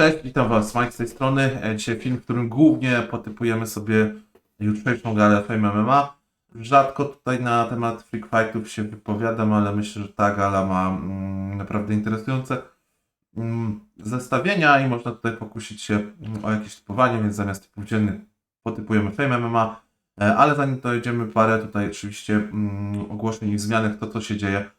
Cześć, witam Was, Mike z tej strony. E, Dzisiaj film, w którym głównie potypujemy sobie jutrzejszą galę Fame MMA. Rzadko tutaj na temat Freak Fightów się wypowiadam, ale myślę, że ta gala ma mm, naprawdę interesujące mm, zestawienia i można tutaj pokusić się mm, o jakieś typowanie, więc zamiast typów dziennych potypujemy Fame MMA. E, Ale zanim dojedziemy, parę tutaj oczywiście ogłoszeń i wzmianek, to co się dzieje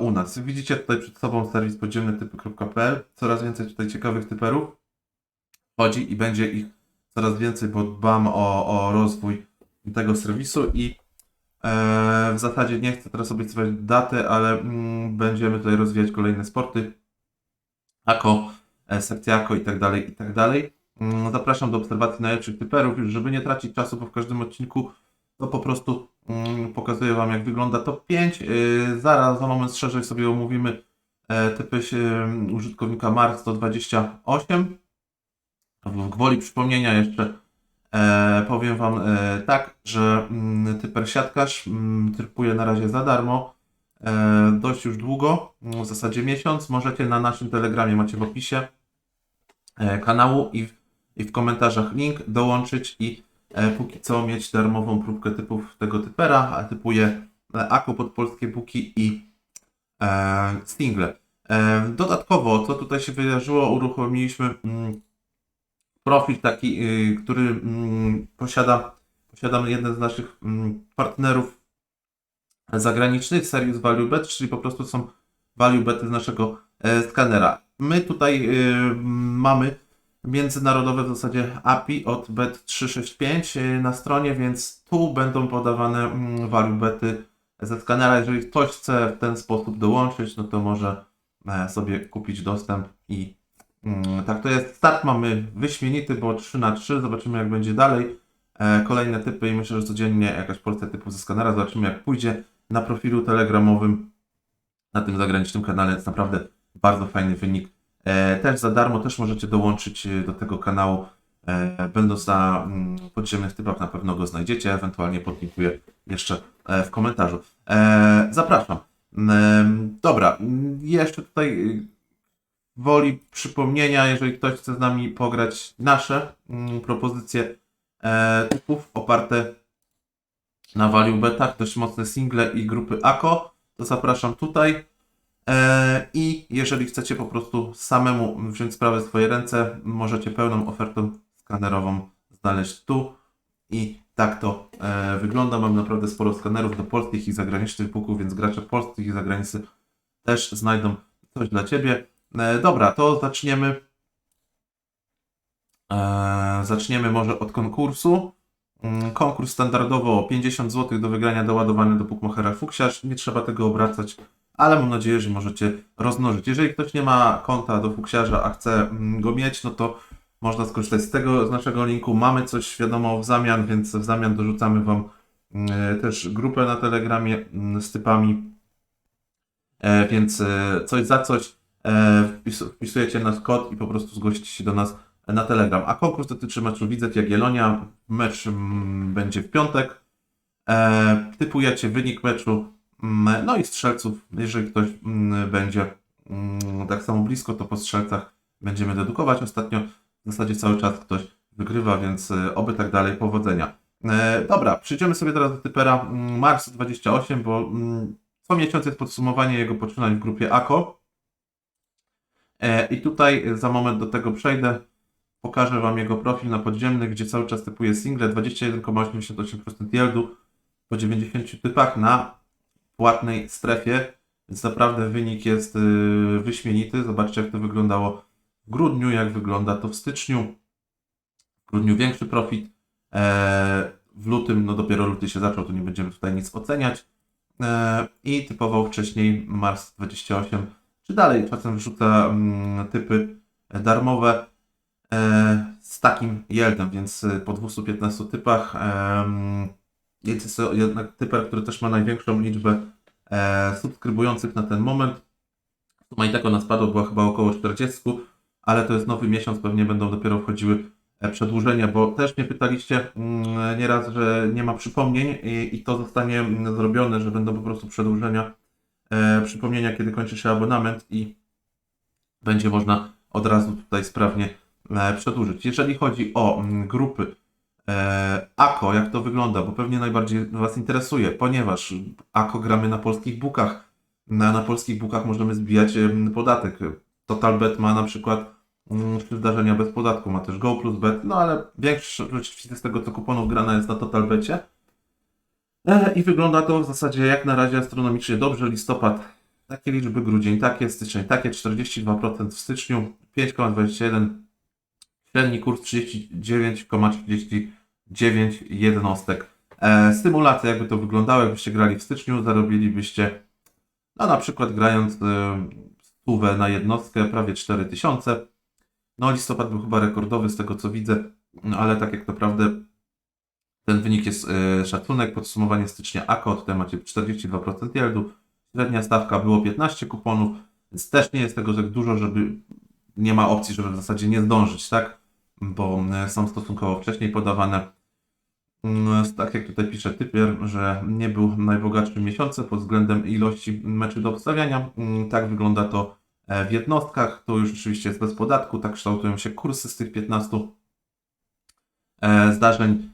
u nas. Widzicie tutaj przed sobą serwis podziemny typy.pl. Coraz więcej tutaj ciekawych typerów wchodzi i będzie ich coraz więcej, bo dbam o, o rozwój tego serwisu i e, w zasadzie nie chcę teraz obiecywać daty, ale mm, będziemy tutaj rozwijać kolejne sporty. Ako, e, sekcja Ako i tak dalej, i tak dalej. Mm, Zapraszam do obserwacji najlepszych typerów, już żeby nie tracić czasu, bo w każdym odcinku to po prostu pokazuję Wam, jak wygląda top 5. Yy, zaraz, za moment szerzej sobie omówimy e, typy się, użytkownika Mark 128. W gwoli przypomnienia jeszcze e, powiem Wam e, tak, że mm, typer siatkarz mm, typuje na razie za darmo. Dość już długo, w zasadzie miesiąc. Możecie na naszym telegramie, macie w opisie kanału i w, i w komentarzach link dołączyć i póki co mieć darmową próbkę typów tego typera, a typuję e, Aku pod polskie buki i e, single. E, dodatkowo, co tutaj się wydarzyło, uruchomiliśmy mm, profil taki, y, który mm, posiada, posiadamy jeden z naszych mm, partnerów zagranicznych, Serious Value Bet, czyli po prostu są value bety z naszego e, skanera. My tutaj y, mamy międzynarodowe w zasadzie API od Bet365 y, na stronie, więc tu będą podawane mm, value bety ze skanera. Jeżeli ktoś chce w ten sposób dołączyć, no to może e, sobie kupić dostęp i mm, tak to jest. Start mamy wyśmienity, bo 3 na 3 zobaczymy jak będzie dalej. E, Kolejne typy i myślę, że codziennie jakaś porcja typów ze skanera. Zobaczymy jak pójdzie na profilu telegramowym na tym zagranicznym kanale. Jest naprawdę bardzo fajny wynik. E, też za darmo też możecie dołączyć e, do tego kanału. E, będąc na mm, podziemnych typach na pewno go znajdziecie, ewentualnie podlinkuję jeszcze w komentarzu. Zapraszam. Dobra, mm, jeszcze tutaj woli przypomnienia, jeżeli ktoś chce z nami pograć nasze mm, propozycje typów oparte na value betach, dość mocne single i grupy AKO, to zapraszam tutaj. E, I jeżeli chcecie po prostu samemu wziąć sprawę w swoje ręce, możecie pełną ofertę skanerową znaleźć tu. I tak to e, wygląda. Mam naprawdę sporo skanerów do polskich i zagranicznych buków, więc gracze polskich i zagranicznych też znajdą coś dla Ciebie. E, dobra, to zaczniemy. Zaczniemy może od konkursu. Mm, Konkurs standardowo 50 zł do wygrania doładowany do Bookmachera Fuksiarz. Nie trzeba tego obracać, ale mam nadzieję, że możecie rozmnożyć. Jeżeli ktoś nie ma konta do Fuksiarza, a chce mm, go mieć, no to można skorzystać z tego, z naszego linku. Mamy coś wiadomo w zamian, więc w zamian dorzucamy Wam mm, też grupę na Telegramie mm, z typami. E, Więc e, coś za coś e, wpis- wpisujecie nasz kod i po prostu zgłosicie się do nas na Telegram. A konkurs dotyczy meczu Widzew Jagiellonia. Mecz będzie w piątek. E, typujecie wynik meczu, no i strzelców. Jeżeli ktoś mm, będzie mm, tak samo blisko, to po strzelcach będziemy dedukować. Ostatnio w zasadzie cały czas ktoś wygrywa, więc e, oby tak dalej. Powodzenia. E, dobra, przejdziemy sobie teraz do typera mm, Mars 28, bo mm, co miesiąc jest podsumowanie jego poczynań w grupie AKO. E, I tutaj za moment do tego przejdę. Pokażę Wam jego profil na podziemnych, gdzie cały czas typuje single 21,88% yieldu po 90 typach na płatnej strefie. Więc naprawdę wynik jest yy, wyśmienity. Zobaczcie, jak to wyglądało w grudniu, jak wygląda to w styczniu. W grudniu większy profit. E, w lutym, no dopiero luty się zaczął, to nie będziemy tutaj nic oceniać. E, I typował wcześniej Mars 28, czy dalej czasem wrzuca mm, typy darmowe e, z takim yieldem, więc po 215 typach jest to jednak typer, który też ma największą liczbę e, subskrybujących na ten moment. Suma i tak ona spadła, była chyba około 40, ale to jest nowy miesiąc, pewnie będą dopiero wchodziły e, przedłużenia, bo też mnie pytaliście mm, nieraz, że nie ma przypomnień i, i to zostanie mm, zrobione, że będą po prostu przedłużenia, e, przypomnienia, kiedy kończy się abonament i będzie można od razu tutaj sprawnie e, przedłużyć. Jeżeli chodzi o mm, grupy AKO, jak to wygląda, bo pewnie najbardziej Was interesuje, ponieważ AKO gramy na polskich bookach, na, na polskich bookach możemy zbijać podatek. TotalBet ma na przykład mm, trzy zdarzenia bez podatku, ma też Go plus Bet, no ale większość z tego co kuponów grana jest na TotalBecie. E, I wygląda to w zasadzie jak na razie astronomicznie dobrze. Listopad, takie liczby, grudzień, takie, styczeń, takie 42% w styczniu, 5,21, średni kurs 39,39 jednostek. E, symulacje, jakby to wyglądało, jakbyście grali w styczniu, zarobilibyście, no na przykład grając e, stówę na jednostkę, prawie 4000. No listopad był chyba rekordowy z tego co widzę, no, ale tak jak naprawdę ten wynik jest e, szacunek, podsumowanie stycznia AKO, tutaj macie 42% yieldu, średnia stawka było 15 kuponów, więc też nie jest tego tak dużo, żeby nie ma opcji, żeby w zasadzie nie zdążyć, tak? Bo e, są stosunkowo wcześniej podawane. Mm, Tak jak tutaj pisze Typier, że nie był najbogatszym miesiącem pod względem ilości meczy do obstawiania. Mm, Tak wygląda to e, w jednostkach. To już oczywiście jest bez podatku. Tak kształtują się kursy z tych 15 e, zdarzeń.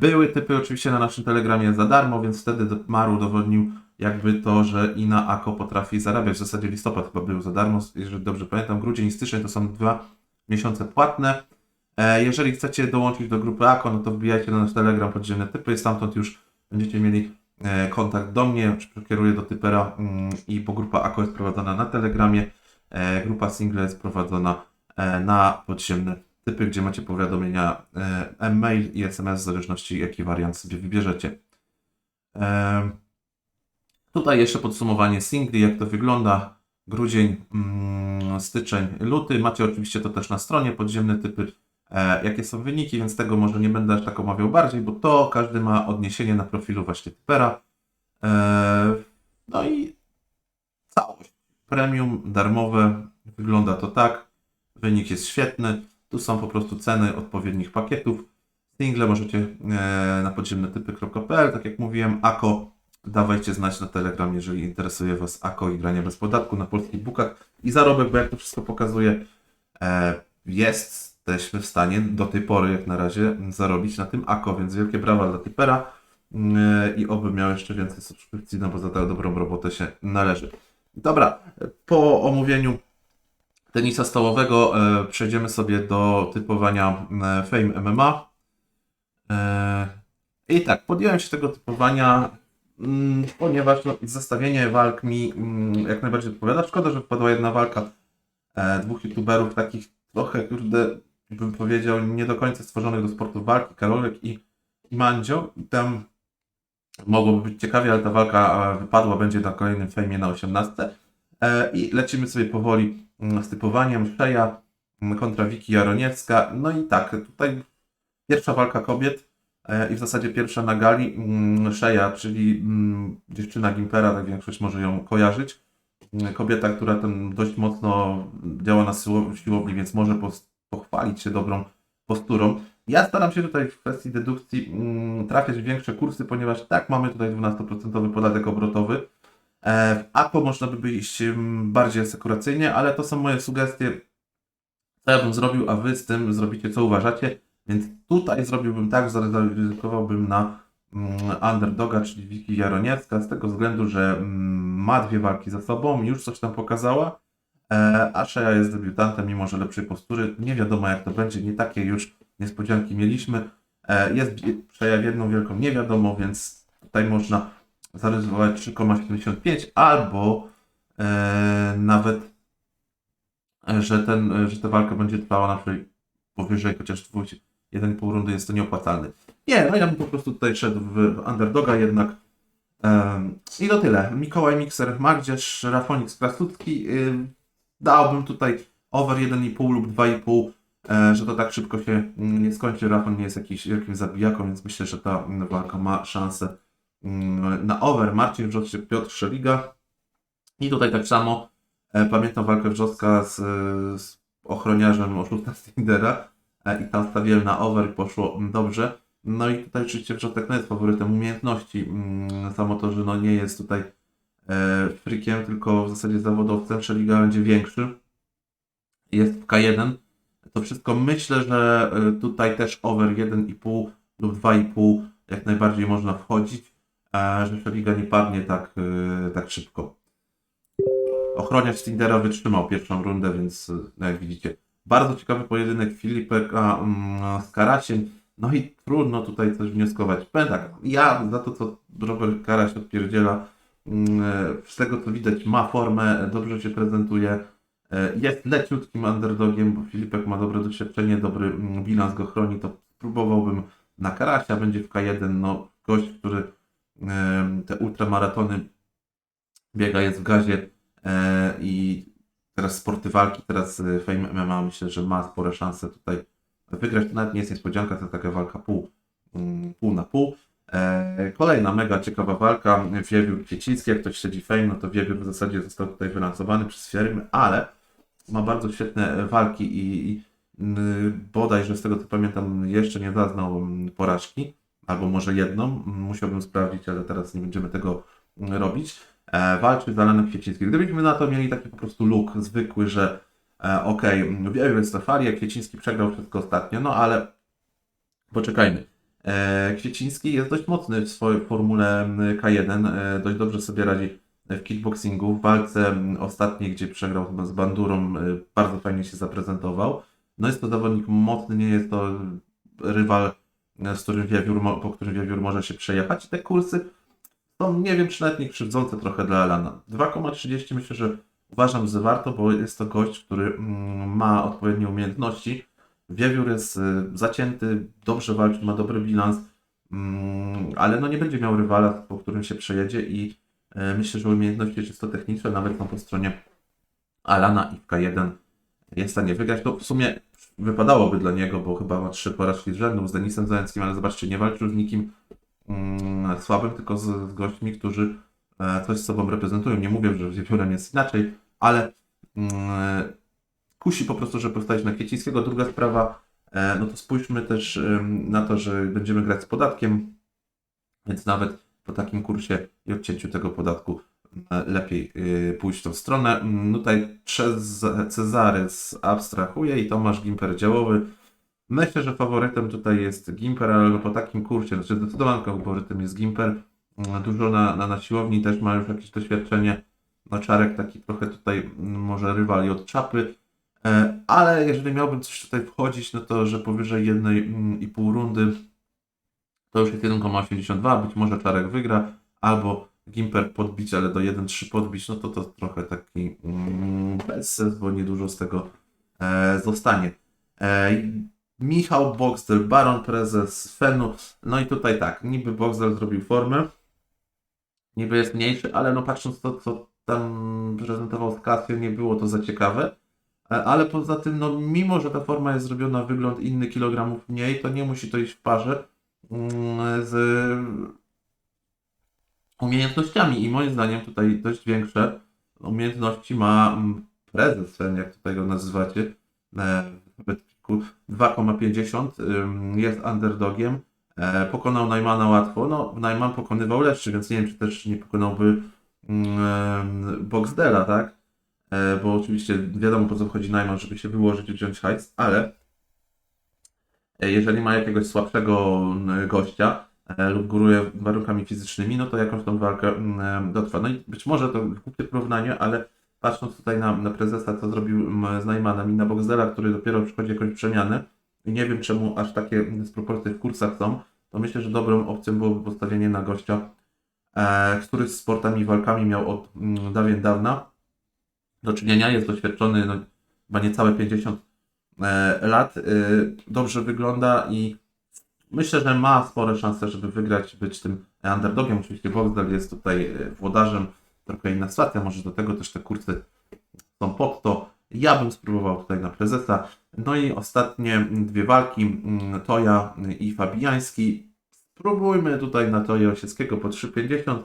Były typy oczywiście na naszym telegramie za darmo, więc wtedy Maru udowodnił jakby to, że i na AKO potrafi zarabiać. W zasadzie listopad chyba był za darmo, jeżeli dobrze pamiętam. Grudzień i styczeń to są dwa miesiące płatne. E, Jeżeli chcecie dołączyć do grupy AKO, no to wbijajcie na nasz telegram podziemne typy, stamtąd już będziecie mieli e, kontakt do mnie, czy przekieruję do typera mm, i bo grupa AKO jest prowadzona na telegramie, e, grupa single jest prowadzona na podziemne typy, gdzie macie powiadomienia e-mail i SMS w zależności jaki wariant sobie wybierzecie. Tutaj jeszcze podsumowanie singli, jak to wygląda. Grudzień, mm, styczeń, luty. Macie oczywiście to też na stronie podziemne typy, jakie są wyniki, więc tego może nie będę aż tak omawiał bardziej, bo to każdy ma odniesienie na profilu właśnie typera. E, no i całość. Premium, darmowe. Wygląda to tak. Wynik jest świetny. Tu są po prostu ceny odpowiednich pakietów. Single możecie e, na podziemne typy.pl, tak jak mówiłem, AKO dawajcie znać na Telegram, jeżeli interesuje Was AKO i granie bez podatku na polskich bookach i zarobek, bo jak to wszystko pokazuje, e, jesteśmy w stanie do tej pory, jak na razie, zarobić na tym AKO, więc wielkie brawa dla Typera e, i oby miał jeszcze więcej subskrypcji, no bo za tę dobrą robotę się należy. Dobra, po omówieniu tenisa stołowego e, przejdziemy sobie do typowania e, Fame MMA. E, I tak, podjąłem się tego typowania Mm, ponieważ no, zestawienie walk mi mm, jak najbardziej odpowiada. Szkoda, że wpadła jedna walka dwóch youtuberów takich trochę, kurde, bym powiedział, nie do końca stworzonych do sportu walki, Karolek i, Mandzio. Tam mogłoby być ciekawie, ale ta walka wypadła, będzie na kolejnym fejmie na 18. E, I lecimy sobie powoli mm, z typowaniem. Szeja mm, kontra Wiki Jaroniewska. No i tak, tutaj pierwsza walka kobiet. E, i w zasadzie pierwsza na gali mm, Szeja, czyli dziewczyna Gimpera, tak większość może ją kojarzyć. Kobieta, która ten dość mocno działa na siło- siłowni, więc może pochwalić się dobrą posturą. Ja staram się tutaj w kwestii dedukcji mm, trafiać w większe kursy, ponieważ tak mamy tutaj 12% podatek obrotowy. E, W APO można by iść mm, bardziej asekuracyjnie, ale to są moje sugestie, co ja bym zrobił, a wy z tym zrobicie co uważacie. Więc tutaj zrobiłbym tak, zaryzykowałbym na mm, underdoga, czyli Wiki Jaroniewska, z tego względu, że ma dwie walki za sobą, już coś tam pokazała, e, a Shea jest debiutantem, mimo że lepszej postury. Nie wiadomo jak to będzie, nie takie już niespodzianki mieliśmy. E, jest bi- Shea w jedną wielką nie wiadomo, więc tutaj można zaryzykować 3,75 albo e, nawet, e, że, ten, że ta walka będzie trwała na przykład powyżej chociaż dwóch, 1,5 rundy jest to nieopłacalny. Nie, no ja bym po prostu tutaj szedł w underdoga jednak. Em, I to tyle. Mikołaj Mikser, Magdzierz, Rafonix Krasutki. Ym, dałbym tutaj over 1,5 lub 2,5, e, że to tak szybko się mm, nie skończy. Rafon nie jest jakiś wielkim zabijaką, więc myślę, że ta mm, walka ma szansę mm, na over. Marcin Wrzosek, Piotr Szeliga. I tutaj tak samo e, pamiętam walkę Wrzoska z, z ochroniarzem oszusta z Tindera e, i tam stawiłem na over i poszło dobrze. No i tutaj oczywiście Wrzotek no jest faworytem umiejętności. Samo to, że no nie jest tutaj e, frikiem, tylko w zasadzie zawodowcem, Szeliga będzie większy. jest w K1. To wszystko myślę, że y, tutaj też over 1,5 lub 2,5 jak najbardziej można wchodzić, e, że Szeliga nie padnie tak, y, tak szybko. Ochroniarz Tindera wytrzymał pierwszą rundę, więc no jak widzicie, bardzo ciekawy pojedynek Filipeka mm, z Karasiem. No i trudno tutaj coś wnioskować. Powiem tak, ja za to, co Robert Karaś odpierdziela, z tego co widać ma formę, dobrze się prezentuje, e, jest leciutkim underdogiem, bo Filipek ma dobre doświadczenie, dobry mm, bilans go chroni, to spróbowałbym na Karasia, będzie w K1, no gość, który te ultramaratony biega, jest w gazie e, i teraz sporty walki, teraz e, Fame MMA myślę, że ma spore szanse tutaj wygrać. To nawet nie jest niespodzianka, to taka walka pół, mm, pół na pół. E, kolejna mega ciekawa walka, Wiewiór Kwieciński, jak ktoś śledzi Fame, no to Wiewiór w zasadzie został tutaj finansowany przez firmy, ale ma bardzo świetne walki i, i bodajże z tego co pamiętam jeszcze nie zaznał porażki, albo może jedną, musiałbym sprawdzić, ale teraz nie będziemy tego robić. E, walczy z Alanem Kwiecińskim. Gdybyśmy na to mieli taki po prostu look zwykły, że e, okej, okay, Wiewiór jest Safari, Kwieciński przegrał wszystko ostatnio, no ale poczekajmy. E, Kwieciński jest dość mocny w swojej formule mm, K1, e, dość dobrze sobie radzi w kickboxingu. W walce ostatniej, gdzie przegrał z Bandurą, e, bardzo fajnie się zaprezentował. No jest to zawodnik mocny, nie jest to rywal, z którym Wiewiór, po którym Wiewiór może się przejechać. Te kursy są, nie wiem, czy nawet nie krzywdzące trochę dla Elana. 2,30 myślę, że uważam, że warto, bo jest to gość, który ma odpowiednie umiejętności. Wiewiór jest y, zacięty, dobrze walczy, ma dobry bilans, mm, ale no nie będzie miał rywala, po którym się przejedzie i e, myślę, że umiejętności czysto techniczne nawet są po stronie Alana i w K1 jest w stanie wygrać. To w sumie wypadałoby dla niego, bo chyba ma trzy porażki z rzędu z Denisem Załęckim, ale zobaczcie, nie walczył z nikim mm, słabym, tylko z, z gośćmi, którzy e, coś z sobą reprezentują. Nie mówię, że z Wiewiórem jest inaczej, ale mm, kusi po prostu, żeby postawić na Kwiecińskiego. Druga sprawa, e, no to spójrzmy też ym, na to, że będziemy grać z podatkiem, więc nawet po takim kursie i odcięciu tego podatku e, lepiej pójść w tą stronę. Mm, Tutaj Cez- Cezary abstrahuje i Tomasz Gimper działowy. Myślę, że faworytem tutaj jest Gimper, ale no po takim kursie, znaczy zdecydowanym faworytem jest Gimper. Mm, Dużo na, na, na siłowni też ma już jakieś doświadczenie. No Czarek taki trochę tutaj mm, może rywali od czapy. E, Ale jeżeli miałbym coś tutaj wchodzić, no to że powyżej jednej mm, i pół rundy to już jest 1,82, być może Czarek wygra, albo Gimper podbić, ale do 1,3 podbić, no to to trochę taki mm, bezsens, bo niedużo z tego e, zostanie. E, Michał Boxdel, Baron Prezes Fenu, no i tutaj tak, niby Boxdel zrobił formę, niby jest mniejszy, ale no patrząc to, co tam prezentował z Casio, nie było to za ciekawe. E, Ale poza tym, no mimo, że ta forma jest zrobiona wygląd inny kilogramów mniej, to nie musi to iść w parze mm, z umiejętnościami. I moim zdaniem tutaj dość większe umiejętności ma mm, prezes, jak tutaj go nazywacie, e, w Betpiku, 2,50 ym, jest underdogiem, e, pokonał Najmana łatwo, no Najman pokonywał lepszy, więc nie wiem, czy też nie pokonałby mm, Boxdela, tak? E, bo oczywiście wiadomo po co chodzi Najman, żeby się wyłożyć i wziąć hajs, ale e, jeżeli ma jakiegoś słabszego gościa e, lub góruje warunkami fizycznymi, no to jakąś tą walkę dotrwa. No i być może to głupie porównanie, ale patrząc tutaj na, na prezesa, co zrobił z Najmanem i na Boxdela, który dopiero przychodzi jakąś przemianę i nie wiem czemu aż takie dysproporcje w kursach są, to myślę, że dobrą opcją byłoby postawienie na gościa, który z sportami i walkami miał od dawien dawna do czynienia, jest doświadczony, no, chyba niecałe 50 e, lat, e, dobrze wygląda i myślę, że ma spore szanse, żeby wygrać, być tym underdogiem. Oczywiście Boxdel jest tutaj e, włodarzem, trochę inna sytuacja, może do tego też te kursy są pod to. Ja bym spróbował tutaj na prezesa. No i ostatnie dwie walki, mm, Toja i Fabiański. Spróbujmy tutaj na Toję Osieckiego po 3,50.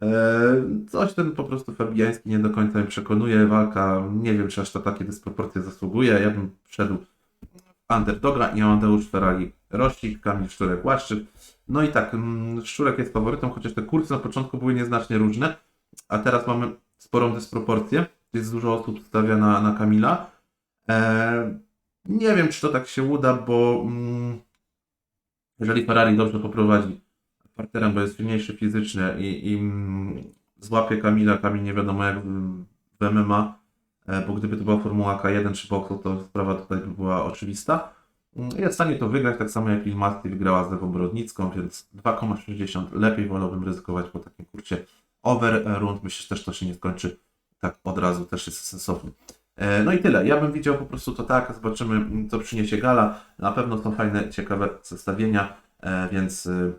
Eee, Coś ten po prostu Fabiański nie do końca mnie przekonuje. Walka, nie wiem, czy aż to takie dysproporcje zasługuje. Ja bym wszedł w underdoga i Amadeusz Ferrari Rościk, Kamil Szczurek Łaszczyk. No i tak, mm, Szczurek jest faworytem, chociaż te kursy na początku były nieznacznie różne, a teraz mamy sporą dysproporcję. Jest dużo osób stawia na, na Kamila. E, nie wiem, czy to tak się uda, bo mm, jeżeli Ferrari dobrze poprowadzi parterem, bo jest silniejszy fizycznie i, i mm, złapie Kamila, Kamil nie wiadomo jak w, MMA, e, bo gdyby to była Formuła K1 czy Boxer, to sprawa tutaj by była oczywista. Mm, Jest w stanie to wygrać, tak samo jak Ilmasti wygrała z Ewą Brodnicką, więc 2,60 lepiej wolałbym ryzykować po takim kurcie overrund. Myślę, że też to się nie skończy tak od razu, też jest sensowny. E, No i tyle. Ja bym widział po prostu to tak. Zobaczymy, co przyniesie gala. Na pewno są fajne, ciekawe zestawienia, e, więc y,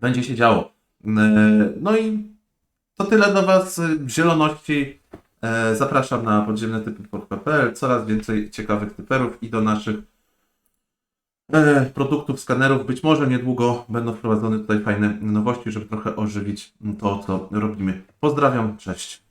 będzie się działo. E, No i to tyle do Was zieloności. E, Zapraszam na podziemne typy.pl. Coraz więcej ciekawych typerów i do naszych e, produktów, skanerów. Być może niedługo będą wprowadzone tutaj fajne nowości, żeby trochę ożywić to, co robimy. Pozdrawiam, cześć.